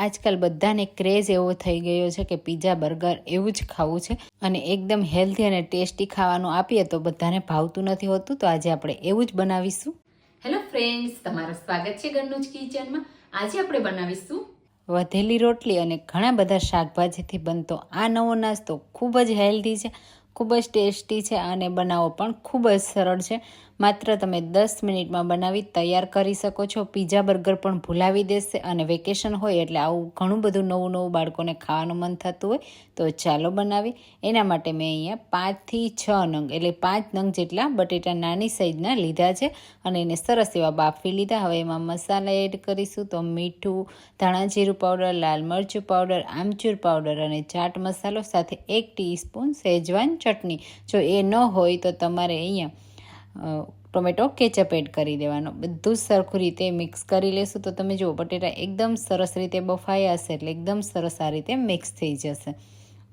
આજકાલ બધાને ક્રેઝ એવો થઈ ગયો છે કે પીઝા બર્ગર એવું જ ખાવું છે. અને એકદમ હેલ્ધી અને ટેસ્ટી ખાવાનું આપીએ તો બધાને ભાવતું નથી હોતું. તો આજે આપણે એવું જ બનાવીશું. હેલો ફ્રેન્ડ્સ તમારું સ્વાગત છે ઘરનું જ કિચનમાં. આજે આપણે બનાવીશું વધેલી રોટલી અને ઘણા બધા શાકભાજીથી બનતો આ નવો નાસ્તો ખૂબ જ હેલ્ધી છે ખૂબ જ ટેસ્ટી છે અને બનાવવો પણ ખૂબ જ સરળ છે. માત્ર તમે દસ મિનિટમાં બનાવી તૈયાર કરી શકો છો. પીઝા બર્ગર પણ ભૂલાવી દેશે અને વેકેશન હોય એટલે આવું ઘણું બધું નવું નવું બાળકોને ખાવાનું મન થતું હોય તો ચાલો બનાવી. એના માટે મેં અહીંયા પાંચથી છ નંગ એટલે પાંચ નંગ જેટલા બટેટા નાની સાઈઝના લીધા છે અને એને સરસ એવા બાફી લીધા. હવે એમાં મસાલા એડ કરીશું તો મીઠું, ધાણા જીરું પાવડર, લાલ મરચું પાવડર, આમચૂર પાવડર અને ચાટ મસાલો સાથે એક ટીસ્પૂન સેજવાન ચટણી. જો એ ન હોય તો તમારે અહીંયા ટોમેટો કેચઅપ એડ કરી દેવાનો. બધું જ સરખું રીતે મિક્સ કરી લેશું તો તમે જુઓ, બટેટા એકદમ સરસ રીતે બફાયા હશે એટલે એકદમ સરસ આ રીતે મિક્સ થઈ જશે.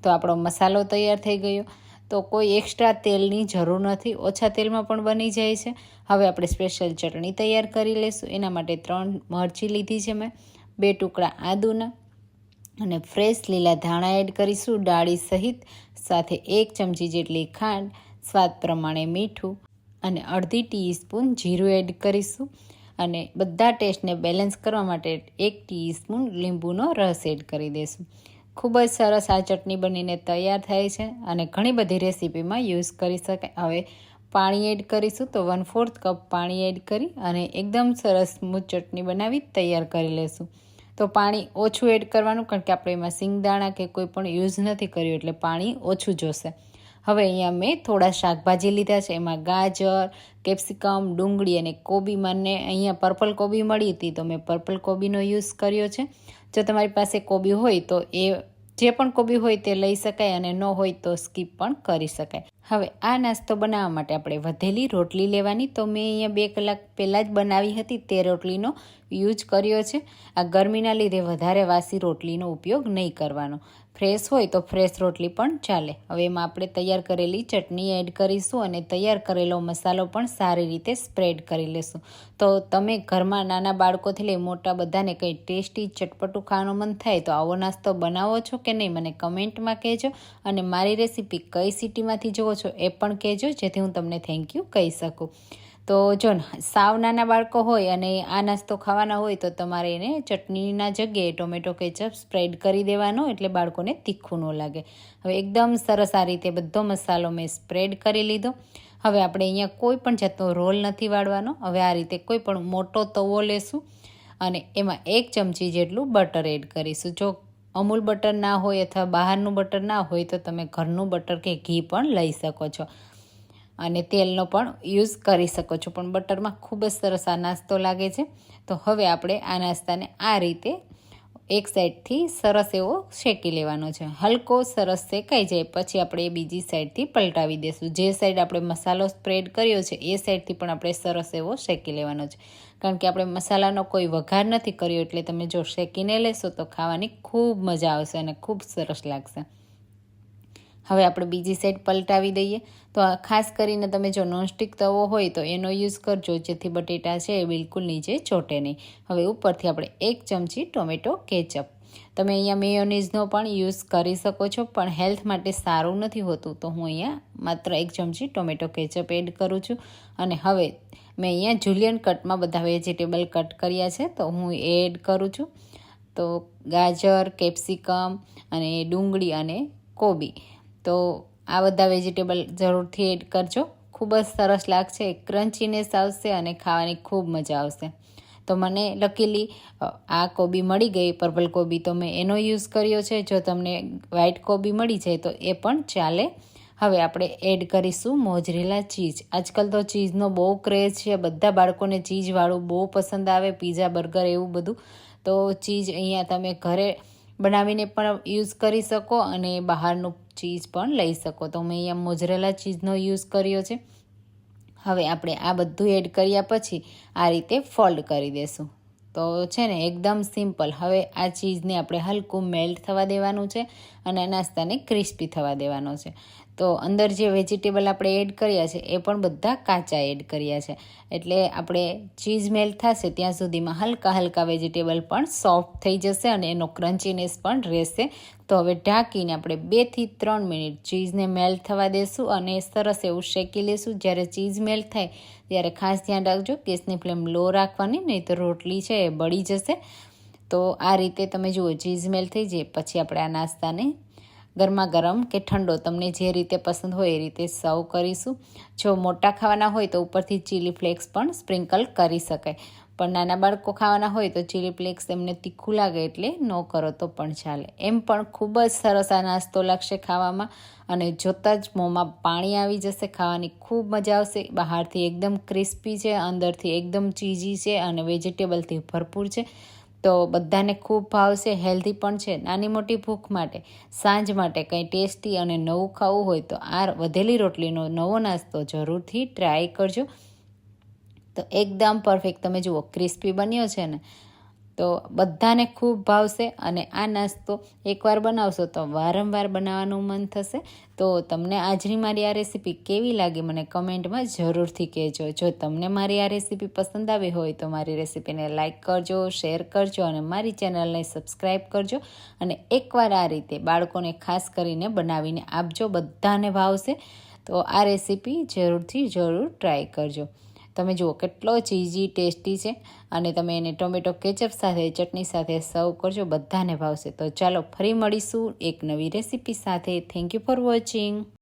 તો આપણો મસાલો તૈયાર થઈ ગયો. તો કોઈ એક્સ્ટ્રા તેલની જરૂર નથી. ઓછા તેલમાં પણ બની જાય છે. હવે આપણે સ્પેશિયલ ચટણી તૈયાર કરી લઈશું એના માટે ત્રણ મરચી લીધી છે મેં, બે ટુકડા આદુના અને ફ્રેશ લીલા ધાણા એડ કરીશું, ડાળી સહિત, સાથે એક ચમચી જેટલી ખાંડ, સ્વાદ પ્રમાણે મીઠું અને અડધી ટીસ્પૂન જીરું એડ કરીશું અને બધા ટેસ્ટને બેલેન્સ કરવા માટે એક ટીસ્પૂન લીંબુનો રસ એડ કરી દઈશું. ખૂબ જ સરસ આ ચટણી બનીને તૈયાર થાય છે અને ઘણી બધી રેસીપીમાં યુઝ કરી શકાય. હવે પાણી એડ કરીશું તો વન ફોર્થ કપ પાણી એડ કરી અને એકદમ સરસ સ્મૂથ ચટણી બનાવી તૈયાર કરી લેશું. તો પાણી ઓછું એડ કરવાનું કારણ કે આપણે એમાં સિંગદાણા કે કોઈ પણ યુઝ નથી કર્યું એટલે પાણી ઓછું જોશે. હવે અહીંયા મેં થોડા શાકભાજી લીધા છે. એમાં ગાજર, કેપ્સિકમ, ડુંગળી અને કોબી. મને અહીંયા પર્પલ કોબી મળી હતી તો મેં પર્પલ કોબીનો યુઝ કર્યો છે. જો તમારી પાસે કોબી હોય તો એ જે પણ કોબી હોય તે લઈ શકાય અને ન હોય તો સ્કીપ પણ કરી શકાય. હવે આ નાસ્તો બનાવવા માટે આપણે વધેલી રોટલી લેવાની. તો મેં અહીંયા બે કલાક પહેલાં જ બનાવી હતી. તે રોટલીનો યુઝ કર્યો છે. આ ગરમીના લીધે વધારે વાસી રોટલીનો ઉપયોગ નહીં કરવાનો. ફ્રેશ હોય તો ફ્રેશ રોટલી પણ ચાલે. હવે એમાં આપણે તૈયાર કરેલી ચટણી એડ કરીશું અને તૈયાર કરેલો મસાલો પણ સારી રીતે સ્પ્રેડ કરી લેશું. તો તમે ઘરમાં નાના બાળકોથી લઈ મોટા બધાને કંઈ ટેસ્ટી ચટપટું ખાવાનું મન થાય તો આવો નાસ્તો બનાવો છો કે નહીં, મને કમેન્ટમાં કહેજો. અને મારી રેસીપી કઈ સિટીમાંથી જુઓ છો એ પણ કહેજો, જેથી હું તમને થેન્ક યુ કહી શકું. તો જો સાવ નાના બાળકો હોય અને આ નાસ્તો ખાવાના હોય તો તમારે એને ચટણીના જગ્યાએ ટોમેટો કેચઅપ સ્પ્રેડ કરી દેવાનો એટલે બાળકોને તીખું ન લાગે. હવે એકદમ સરસ આ રીતે બધો મસાલો મેં સ્પ્રેડ કરી લીધો. હવે આપણે અહીંયા કોઈ પણ જાતનો રોલ નથી વાળવાનો. હવે આ રીતે કોઈ પણ મોટો તવો લેશું અને એમાં એક ચમચી જેટલું બટર એડ કરીશું. જો અમૂલ બટર ના હોય અથવા બહારનું બટર ના હોય તો તમે ઘરનું બટર કે ઘી પણ લઈ શકો છો. અને તેલનો પણ યુઝ કરી શકો છો. પણ બટરમાં ખૂબ જ સરસ આ નાસ્તો લાગે છે. તો હવે આપણે આ નાસ્તાને આ રીતે એક સાઈડથી સરસ એવો શેકી લેવાનો છે. હલકો, સરસ શેકાઈ જાય. પછી આપણે એ બીજી સાઈડથી પલટાવી દઈશું જે સાઈડ આપણે મસાલો સ્પ્રેડ કર્યો છે, એ સાઈડથી પણ આપણે સરસ એવો શેકી લેવાનો છે. કારણ કે આપણે મસાલાનો કોઈ વઘાર નથી કર્યો, એટલે તમે જો શેકીને લેશો તો ખાવાની ખૂબ મજા આવશે અને ખૂબ સરસ લાગશે. હવે આપણે બીજી સાઈડ પલટાવી દઈએ. તો ખાસ કરીને તમે જો નોનસ્ટિક તવો હોય તો એનો યુઝ કરજો, જેથી બટેટા છે એ બિલકુલ નીચે ચોટે નહીં. હવે ઉપરથી આપણે એક ચમચી ટોમેટો કેચઅપ. તમે અહીંયા મેયોનીઝનો પણ યુઝ કરી શકો છો, પણ હેલ્થ માટે સારું નથી હોતું. તો હું અહીંયા માત્ર એક ચમચી ટોમેટો કેચઅપ એડ કરું છું. અને હવે મેં અહીંયા જુલિયન કટમાં બધા વેજીટેબલ કટ કર્યા છે, તો હું એડ કરું છું. તો ગાજર કેપ્સિકમ અને ડુંગળી અને કોબી. તો આ બધા વેજીટેબલ જરૂરથી એડ કરજો. ખૂબ જ સરસ લાગશે ક્રન્ચીનેસ આવશે અને ખાવાની ખૂબ મજા આવશે. તો મને લકીલી આ કોબી મળી ગઈ પર્પલ કોબી. તો મેં એનો યુઝ કર્યો છે. જો તમને વ્હાઇટ કોબી મળી જાય તો એ પણ ચાલે. હવે આપણે એડ કરીશું મોજરેલા ચીઝ આજકાલ તો ચીઝનો બહુ ક્રેઝ છે. બધા બાળકોને ચીઝવાળું બહુ પસંદ આવે પીઝા બર્ગર એવું બધું. તો ચીઝ અહીંયા તમે ઘરે બનાવીને પણ યુઝ કરી શકો અને બહારનું ચીઝ પણ લઈ શકો. તો મેં અહીંયા મોજરેલા ચીઝનો યુઝ કર્યો છે. હવે આપણે આ બધું એડ કર્યા પછી આ રીતે ફોલ્ડ કરી દેશું. તો છે ને, એકદમ સિમ્પલ. હવે આ ચીઝને આપણે હલકું મેલ્ટ થવા દેવાનું છે અને નાસ્તાને ક્રિસ્પી થવા દેવાનો છે. તો અંદર જે વેજીટેબલ આપણે એડ કર્યા છે, એ પણ બધા કાચા એડ કર્યા છે. એટલે આપણે ચીઝ મેલ્ટ થશે, ત્યાં સુધીમાં હલકા હલકા વેજીટેબલ પણ સોફ્ટ થઈ જશે અને એનો ક્રન્ચીનેસ પણ રહેશે. તો હવે ઢાંકીને આપણે બેથી ત્રણ મિનિટ ચીઝને મેલ્ટ થવા દેશું અને સરસ એવું શેકી લેશું. જ્યારે ચીઝ મેલ્ટ થાય, ત્યારે ખાસ ધ્યાન રાખજો, ગેસની ફ્લેમ લો રાખવાની, નહીં તો રોટલી છે એ બળી જશે. તો આ રીતે તમે જુઓ ચીઝ મેલ્ટ થઈ જાય, પછી આપણે આ નાસ્તાને ગરમા ગરમ કે ઠંડો. તમને જે રીતે પસંદ હોય એ રીતે સર્વ કરીશું. જો મોટા ખાવાના હોય તો ઉપરથી ચીલી ફ્લેક્સ પણ સ્પ્રિંકલ કરી શકાય. પણ નાના બાળકો ખાવાના હોય તો ચીલી ફ્લેક્સ એમને તીખું લાગે એટલે ન કરો તો પણ ચાલે. એમ પણ ખૂબ જ સરસ આ નાસ્તો લાગશે ખાવામાં અને જોતાં જ મોંમાં પાણી આવી જશે, ખાવાની ખૂબ મજા આવશે. બહારથી એકદમ ક્રિસ્પી છે, અંદરથી એકદમ ચીઝી છે અને વેજીટેબલથી ભરપૂર છે. તો બધાને ખૂબ ભાવશે હેલ્ધી પણ છે. નાની મોટી ભૂખ માટે, સાંજ માટે કંઈ ટેસ્ટી અને નવું ખાવું હોય તો આ વધેલી રોટલીનો નવો નાસ્તો જરૂરથી ટ્રાય કરજો. તો એકદમ પરફેક્ટ તમે જુઓ ક્રિસ્પી બન્યો છે ને તો બધાને ખૂબ ભાવશે અને આ નાસ્તો એકવાર બનાવશો તો વારંવાર બનાવવાનું મન થશે. તો તમને આજની મારી આ રેસીપી કેવી લાગી મને કમેન્ટમાં જરૂરથી કહેજો. જો તમને મારી આ રેસીપી પસંદ આવી હોય તો મારી રેસીપીને લાઇક કરજો, શેર કરજો અને મારી ચેનલને સબસ્ક્રાઈબ કરજો. અને એકવાર આ રીતે બાળકોને ખાસ કરીને બનાવીને આપજો, બધાને ભાવશે. તો આ રેસીપી જરૂરથી જરૂર ટ્રાય કરજો. તમે જુઓ, કેટલો ચીઝી ટેસ્ટી છે. અને તમે એને ટોમેટો કેચઅપ સાથે, ચટણી સાથે સર્વ કરજો, બધાને ભાવશે. તો ચાલો ફરી મળીશું એક નવી રેસીપી સાથે. Thank you for watching